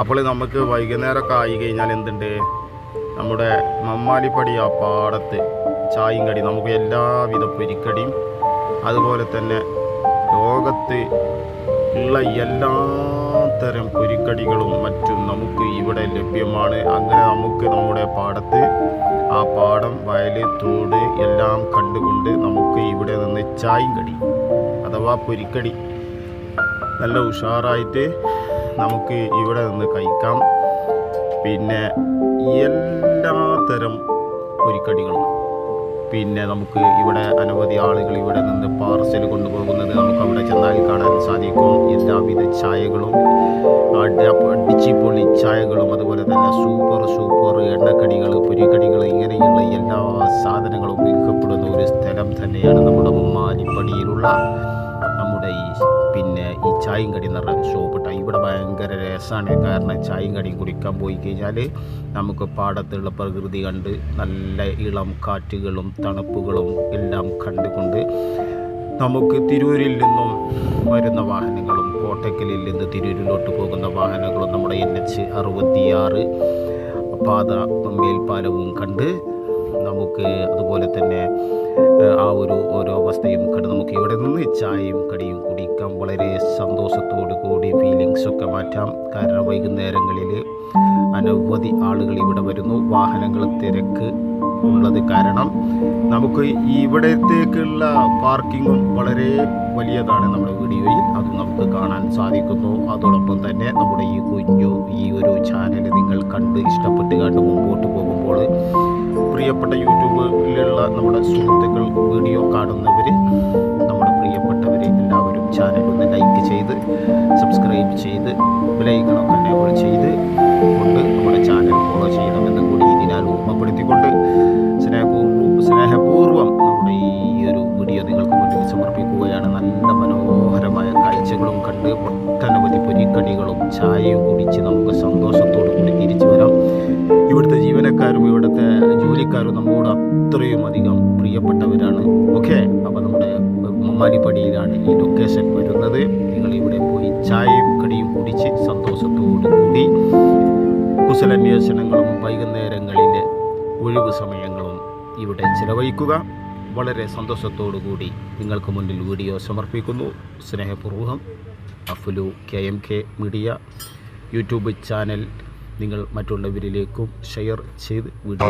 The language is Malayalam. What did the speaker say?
അപ്പോൾ നമുക്ക് വൈകുന്നേരമൊക്കെ ആയി കഴിഞ്ഞാൽ എന്തുണ്ട്? നമ്മുടെ മമ്മാലിപ്പടി ആ പാടത്ത് ചായയും കടി നമുക്ക് എല്ലാവിധ പൊരിക്കടിയും അതുപോലെ തന്നെ ലോകത്ത് ഉള്ള എല്ലാ തരം പൊരിക്കടികളും മറ്റും നമുക്ക് ഇവിടെ ലഭ്യമാണ്. അങ്ങനെ നമുക്ക് നമ്മുടെ പാടത്ത് ആ പാടം വയൽ തോട് എല്ലാം കണ്ടുകൊണ്ട് നമുക്ക് ഇവിടെ നിന്ന് ചായയും കടി അഥവാ പൊരിക്കടി. നല്ല ഉഷാറായിട്ട് നമുക്ക് ഇവിടെ നിന്ന് കഴിക്കാം. പിന്നെ എല്ലാ തരം പൊരിക്കടികളും. പിന്നെ നമുക്ക് ഇവിടെ അനവധി ആളുകൾ ഇവിടെ നിന്ന് പാർസൽ കൊണ്ടുപോകുന്നത് നമുക്ക് അവിടെ ചെന്നാൽ കാണാൻ സാധിക്കും. എല്ലാവിധ ചായകളും അട- അടിച്ചിപ്പൊളി ചായകളും അതുപോലെ തന്നെ സൂപ്പർ സൂപ്പർ എണ്ണക്കടികൾ പൊരിക്കടികൾ ഇങ്ങനെയുള്ള എല്ലാ സാധനങ്ങളും വിൽക്കപ്പെടുന്ന ഒരു സ്ഥലം തന്നെയാണ് നമ്മുടെ ഉമ്മാലിപ്പടിയിലുള്ള നമ്മുടെ ഈ പിന്നെ ഈ ചായയും കടി നിറ ഷോപ്പിട്ട ഷോപ്പ് ഇവിടെ ഭയങ്കര രസമാണ് കാരണം ചായയും കടിയും കുടിക്കാൻ പോയി കഴിഞ്ഞാൽ നമുക്ക് പാടത്തുള്ള പ്രകൃതി കണ്ട് നല്ല ഇളം കാറ്റുകളും തണുപ്പുകളും എല്ലാം കണ്ടുകൊണ്ട് നമുക്ക് തിരൂരിൽ നിന്നും വരുന്ന വാഹനങ്ങളും കോട്ടക്കലിൽ നിന്ന് തിരൂരിലോട്ട് പോകുന്ന വാഹനങ്ങളും നമ്മുടെ എൻ എച്ച് അറുപത്തിയാറ് പാത മേൽപ്പാലവും കണ്ട് നമുക്ക് അതുപോലെ തന്നെ ആ ഒരു ഓരോ അവസ്ഥയും കണ്ട് നമുക്ക് ഇവിടെ നിന്ന് ചായയും കടിയും കുടിക്കാം. വളരെ സന്തോഷത്തോടു കൂടി ഫീലിങ്സൊക്കെ മാറ്റാം. കാരണം വൈകുന്നേരങ്ങളിൽ അനവധി ആളുകൾ ഇവിടെ വരുന്നു. വാഹനങ്ങൾ തിരക്ക് ഉള്ളത് കാരണം നമുക്ക് ഇവിടത്തേക്കുള്ള പാർക്കിങ്ങും വളരെ വലിയതാണ് നമ്മുടെ വീഡിയോയിൽ. അത് നമുക്ക് കാണാൻ സാധിക്കുന്നു. അതോടൊപ്പം തന്നെ നമ്മുടെ ഈ കുഞ്ഞു ഈ ഒരു ചാനൽ നിങ്ങൾ കണ്ട് ഇഷ്ടപ്പെട്ട് കണ്ട് പ്രിയപ്പെട്ട യൂട്യൂബിലുള്ള നമ്മുടെ സുഹൃത്തുക്കൾ വീഡിയോ കാണുന്നവർ നമ്മുടെ പ്രിയപ്പെട്ടവർ എല്ലാവരും ചാനൽ ഒന്ന് ലൈക്ക് ചെയ്ത് സബ്സ്ക്രൈബ് ചെയ്ത് ബെലൈക്കണൊക്കെ എനേബിൾ ചെയ്ത് കൊണ്ട് നമ്മുടെ ചാനൽ ഫോളോ ചെയ്യണമെന്ന് കൂടി ഇതിനാൽ ഓർമ്മപ്പെടുത്തിക്കൊണ്ട് സ്നേഹപൂർവം സ്നേഹപൂർവം നമ്മുടെ ഈ ഒരു വീഡിയോ നിങ്ങൾക്ക് മുന്നിൽ സമർപ്പിക്കുകയാണ്. നല്ല മനോഹരമായ കാഴ്ചകളും കണ്ട് ഒട്ടനവധി പൊരിക്കടികളും ചായയും കുടിച്ച് നമുക്ക് ജോലിക്കാരും നമ്മോട് അത്രയും അധികം പ്രിയപ്പെട്ടവരാണ്. ഓക്കെ അപ്പോൾ നമ്മുടെ മമ്മാലിപ്പടിയിലാണ് ഈ ലൊക്കേഷൻ വരുന്നത്. നിങ്ങൾ ഇവിടെ പോയി ചായയും കടിയും കുടിച്ച് സന്തോഷത്തോടു കൂടി കുശലന്വേഷണങ്ങളും വൈകുന്നേരങ്ങളിലെ ഒഴിവ് സമയങ്ങളും ഇവിടെ ചിലവഴിക്കുക. വളരെ സന്തോഷത്തോടു കൂടി നിങ്ങൾക്ക് മുന്നിൽ വീഡിയോ സമർപ്പിക്കുന്നു. സ്നേഹപൂർവം Afulu K M K media YouTube channel നിങ്ങൾ മറ്റുള്ളവരിലേക്കും ഷെയർ ചെയ്ത് വീഡിയോ